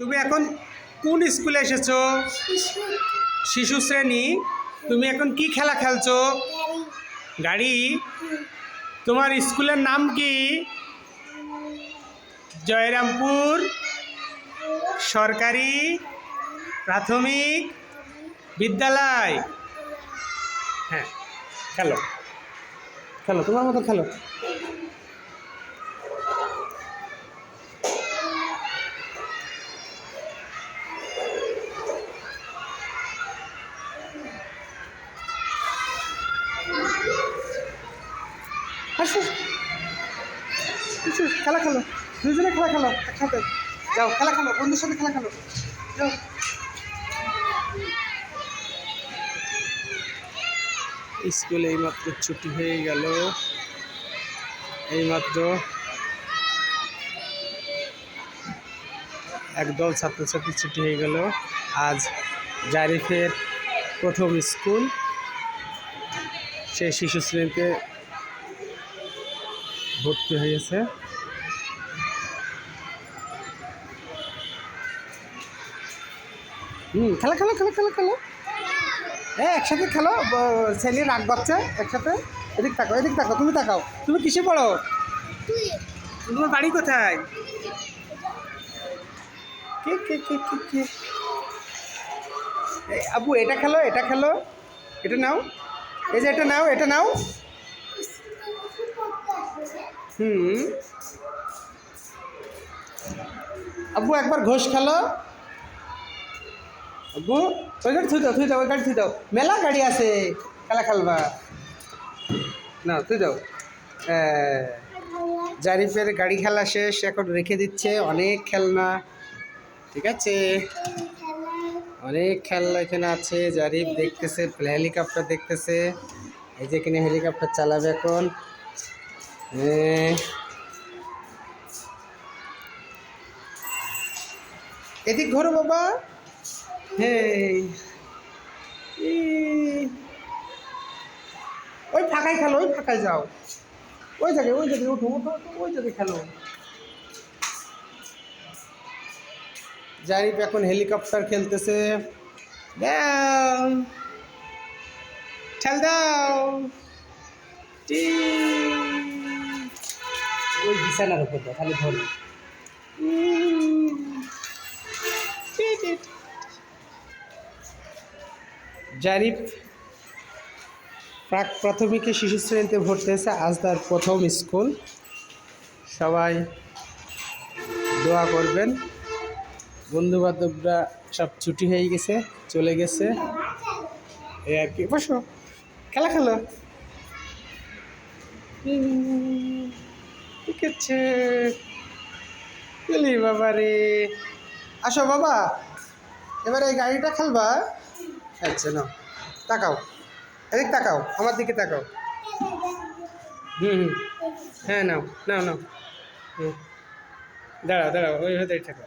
তুমি এখন কোন স্কুলে এসেছ? শিশু শ্রেণি। তুমি এখন কি খেলা খেলছো? গাড়ি। তোমার স্কুলের নাম কি? জয়রামপুর। সরকারি প্রাথমিক বিদ্যালয়। হ্যাঁ খেলো। খেলো, তোমার মতো খেলো। আসো। আসো, খেলা খেলো। দুজনে খেলা খেলো একসাথে। যাও খেলা খেলো বন্ধুর সাথে খেলা খেলো। যাও। স্কুলে এইমাত্র ছুটি হয়ে গেল। এইমাত্র একদল ছাত্রছাত্রী ছুটি হয়ে গেল। আজ জারিফের প্রথম স্কুল। সেই শিশু শ্রেণীতে ভর্তি হয়েছে। হুম, খেলা, খেলো খেলো খেলো খেলো। এ, একসাথে খেলো ছেলে রাগ বাচ্চা একসাথে। এদিক তাকাও এদিক তাকাও, তুমি তাকাও। তুমি কিসে পড়ো? তোমার বাড়ি কোথায়? কে কে কে কে কে? আবু, এটা খেলো এটা খেলো। এটা নাও। এই যে, এটা নাও এটা নাও। হুম। আব্বু, একবার ঘোষ খেলো। আব্বু, ওই গাড়ি থুই দাও থুই দাও, ওই গাড়ি থুই দাও। মেলা গাড়ি আছে, খেলা খেলবা। না থুই দাও। জারিফের গাড়ি খেলা শেষ, এখন রেখে দিচ্ছে অনেক খেলনা। ঠিক আছে? অনেক খেলনা এখানে আছে, জারিফ দেখতেছে হেলিকপ্টার দেখতেছে। এই যে এখানে হেলিকপ্টার চালাবে এখন। এদিক ঘোরো বাবা। হ্যাঁ। ই- ওই ফাঁকায় খেলো, ওই ফাঁকায় যাও। ওই জায়গায় ওই জায়গায় উঠো উঠো, ওই জায়গায় খেলো। জারিফ এখন হেলিকপ্টার খেলতেছে। দাও। ঠেল দাও। টি। ওই বিছানার উপর দাও খালি ধরো। জারিফ, প্রাক প্রাথমিকে শিশু শ্রেণীতে ভর্তি হয়েছে, আজ তার প্রথম স্কুল। সবাই দোয়া করবেন। বন্ধু বান্ধবরা সব ছুটি হয়ে গেছে, চলে গেছে। এই আর কি, বসো, খেলা খেলো। আছে এলি বাবা রে আসো বাবা, এবার এই গাড়িটা খেলবা। আচ্ছা নাও, তাকাও, এদিক তাকাও, আমার দিকে তাকাও। হুম হুম হ্যাঁ নাও নাও নাও। হুম, দাঁড়াও দাঁড়াও, ওই হতে থাকো।